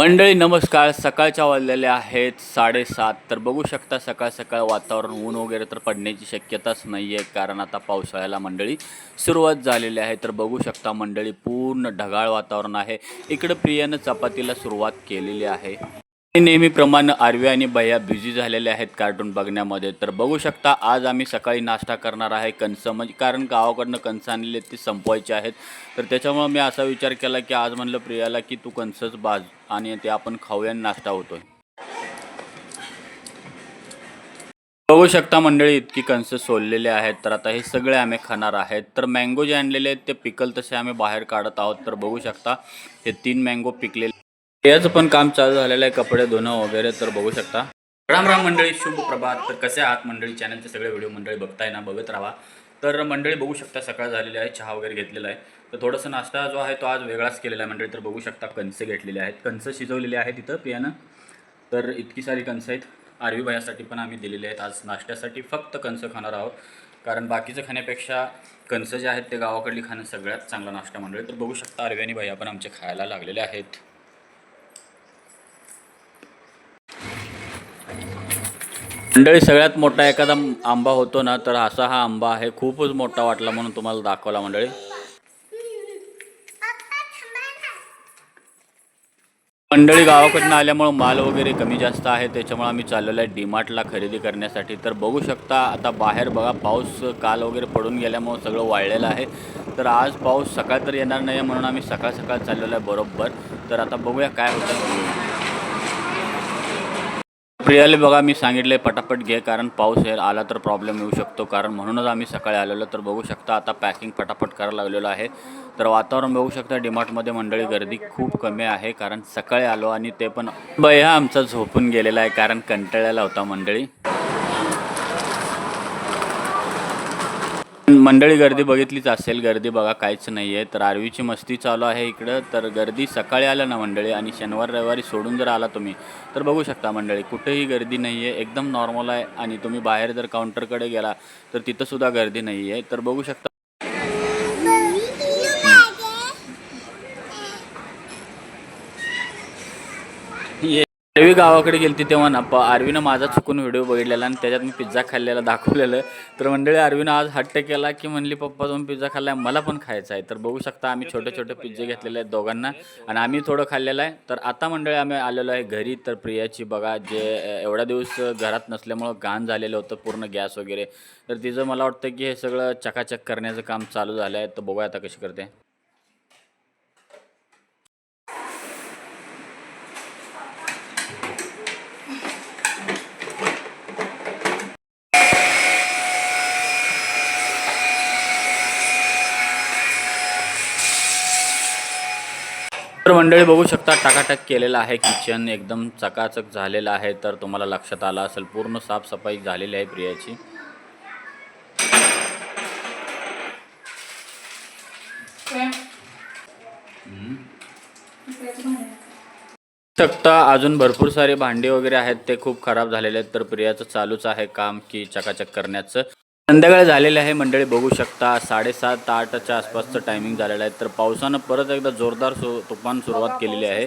मंडळी नमस्कार. सकाळच्या वाजलेल्या आहेत साडेसात. तर बघू शकता सकाळ सकाळ वातावरण ऊन वगैरे तर पडण्याची शक्यताच नाही आहे कारण आता पावसाळ्याला मंडळी सुरुवात झालेली आहे. तर बघू शकता मंडळी पूर्ण ढगाळ वातावरण आहे. इकडं प्रियानं चपातीला सुरुवात केलेली आहे. नेहमीप्रमाणे आर्वी आणि भैया बिझी झालेले आहेत कार्टून बघण्यामध्ये. तर बघू शकता आज आम्ही सकाळी नाश्ता करणार आहे कणस म्हणजे कारण गावाकडनं कणस आणलेले ती ते संपवायचे आहेत. तर त्याच्यामुळे मी असा विचार केला की आज म्हणलं प्रियाला की तू कणसच बाज आणि ते आपण खाऊया आणि नाश्ता होतोय. बघू शकता मंडळी इतकी कणसं सोललेले आहेत. तर आता हे सगळे आम्ही खाणार आहेत. तर मँगो जे आणलेले आहेत ते पिकल तसे आम्ही बाहेर काढत आहोत. तर बघू शकता हे तीन मँगो पिकलेले याचं पण काम चालू झालेलं आहे कपडे धुणं वगैरे तर बघू शकता. राम राम मंडळी शुभ प्रभात. तर कसे आहात मंडळी? चॅनलचे सगळे व्हिडिओ मंडळी बघताय ना बघत राहा. तर मंडळी बघू शकता सकाळ झालेली आहे चहा वगैरे घेतलेला आहे. तर थोडंसं नाश्ता जो आहे तो आज वेगळाच केलेला आहे मंडळी. तर बघू शकता कणसे घेतलेले आहेत. कणसं शिजवलेले आहेत तिथं पियानं. तर इतकी सारी कणसं आहेत. आरवी भयासाठी पण आम्ही दिलेले आहेत. आज नाश्त्यासाठी फक्त कणसं खाणार आहोत. कारण बाकीचं खाण्यापेक्षा कणसं जे आहेत ते गावाकडली खाणं सगळ्यात चांगला नाश्ता मंडळी. तर बघू शकता आरवी आणि भैया पण आमचे खायला लागलेले आहेत. मंडळी सगळ्यात मोठा एखादा आंबा होतो ना तर असा हा आंबा आहे. खूपच मोठा वाटला म्हणून तुम्हाला दाखवला मंडळी. मंडळी गावाकडनं आल्यामुळं माल वगैरे कमी जास्त आहे. त्याच्यामुळे आम्ही चाललेलो आहे डीमार्टला खरेदी करण्यासाठी. तर बघू शकता आता बाहेर बघा पाऊस काल वगैरे पडून गेल्यामुळं सगळं वाळलेलं आहे. तर आज पाऊस सकाळ तर येणार नाही म्हणून आम्ही सकाळ सकाळ चाललेलो आहे बरोबर. तर आता बघूया काय होतं. प्रियाले बघा मी सांगितले पटापट घे कारण पाऊस हे आला तर प्रॉब्लेम येऊ शकतो. कारण म्हणूनच आम्ही सकाळी आलेलो तर बघू शकता आता पॅकिंग पटापट करायला लागलेलो आहे. तर वातावरण बघू शकता डिमार्टमध्ये मंडळी गर्दी खूप कमी आहे कारण सकाळी आलो आणि ते पण बया आमचा झोपून गेलेला आहे कारण कंटाळ्याला होता मंडळी. मंडळी गर्दी बघितलीच असेल. गर्दी बघा काहीच नाही आहे तर आरवीची मस्ती चालू आहे इकडं. तर गर्दी सकाळी आलं ना मंडळी? आणि शनिवार रविवारी सोडून जर आला तुम्ही तर बघू शकता मंडळी कुठेही गर्दी नाही आहे एकदम नॉर्मल आहे. आणि तुम्ही बाहेर जर काउंटरकडे गेला तर तिथंसुद्धा गर्दी नाही आहे तर बघू शकता आरवी गावाकडे गेली तेव्हा ना प आरवीनं माझा चुकून व्हिडिओ बघितलेला आणि त्याच्यात मी पिझ्झा खाल्लेला दाखवलेलं. तर मंडळी आरवीनं आज हट्ट केला की म्हणली पप्पा तुम्ही पिझ्झा खाल्लाय मला पण खायचा आहे. तर बघू शकता आम्ही छोटे छोटे पिझ्झे घेतलेले आहेत दोघांना आणि आम्ही थोडं खाल्लेलं आहे. तर आता मंडळी आम्ही आलेलो आहे घरी. तर प्रियाची बघा जे एवढ्या दिवस घरात नसल्यामुळं घाण झालेलं होतं पूर्ण गॅस वगैरे. तर तिचं मला वाटतं की हे सगळं चकाचक करण्याचं काम चालू झालं आहे तर बघूया आता कशी करते. तर मंडळी बघू शकता टाकाटाक केलेलं आहे किचन एकदम चकाचक झालेलं आहे तर तुम्हाला लक्षात आलं असेल पूर्ण साफसफाई झालेली आहे प्रियाची. शकता अजून भरपूर सारे भांडे वगैरे आहेत ते खूप खराब झालेले आहेत तर प्रियाचं चालूच आहे काम की चकाचक करण्याचं. संध्याकाळ झालेले आहे मंडळी बघू शकता. साडेसात आठच्या आसपासचं टायमिंग झालेलं आहे. तर पावसानं परत एकदा जोरदार सु तुफान सुरुवात केलेली आहे.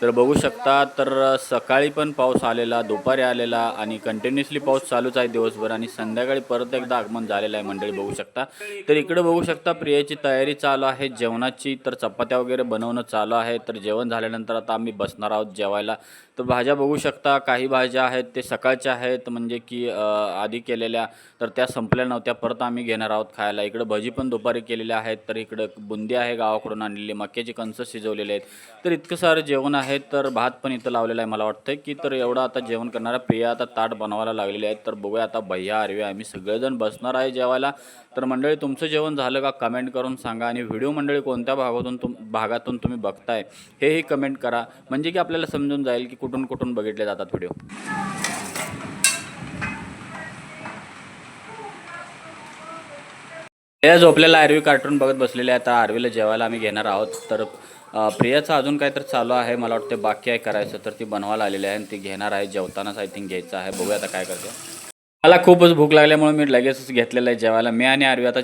तर बघू शकता तर सकाळी पण पाऊस आलेला दुपारी आलेला आणि कंटिन्युअसली पाऊस चालूच आहे दिवसभर आणि संध्याकाळी परत एकदा आगमन झालेलं आहे मंडळी बघू शकता. तर इकडे बघू शकता प्रियाची तयारी चालू आहे जेवणाची तर चपात्या वगैरे बनवणं चालू आहे. तर जेवण झाल्यानंतर आता आम्ही बसणार आहोत जेवायला. तर भाज्या बघू शकता काही भाज्या आहेत ते सकाळच्या आहेत म्हणजे की आधी केलेल्या तर त्या संपल्या नव्हत्या परत आम्ही घेणार आहोत खायला. इकडं भजी पण दुपारी केलेल्या आहेत तर इकडं बुंदी आहे गावाकडून आणलेली मक्याची कणस शिजवलेले आहेत. तर इतकं सारं जेवण आहे तर भात पण इथं लावलेला आहे मला वाटतं की तर एवढं आता जेवण करणारा प्रिया आता ताट बनवायला लागलेले आहेत तर बघूया आता भैया आरवी आम्ही सगळेजण बसणार आहे जेवायला. तर मंडळी तुमचं जेवण झालं का कमेंट करून सांगा आणि व्हिडिओ मंडळी कोणत्या भागातून तुम भागातून तुम्ही बघताय हेही कमेंट करा. म्हणजे की आपल्याला समजून जाईल की कुठून कुठून बघितले जातात व्हिडिओ प्रिया झोपलेला आरवी कार्टून बघत बसलेले आहे. आता आरवीला जेवायला आम्ही घेणार आहोत. तर प्रियाचं अजून काय तर चालू आहे. मला वाटतं बाकी आहे करायचं तर ती बनवायला आलेली आहे आणि ती घेणार आहे. जेवतानाच आय थिंक घ्यायचं आहे. बघूया आता काय करते. मला खूपच भूक लागल्यामुळे मी लगेचच घेतलेलं आहे जेवायला. मी आणि आरवी आता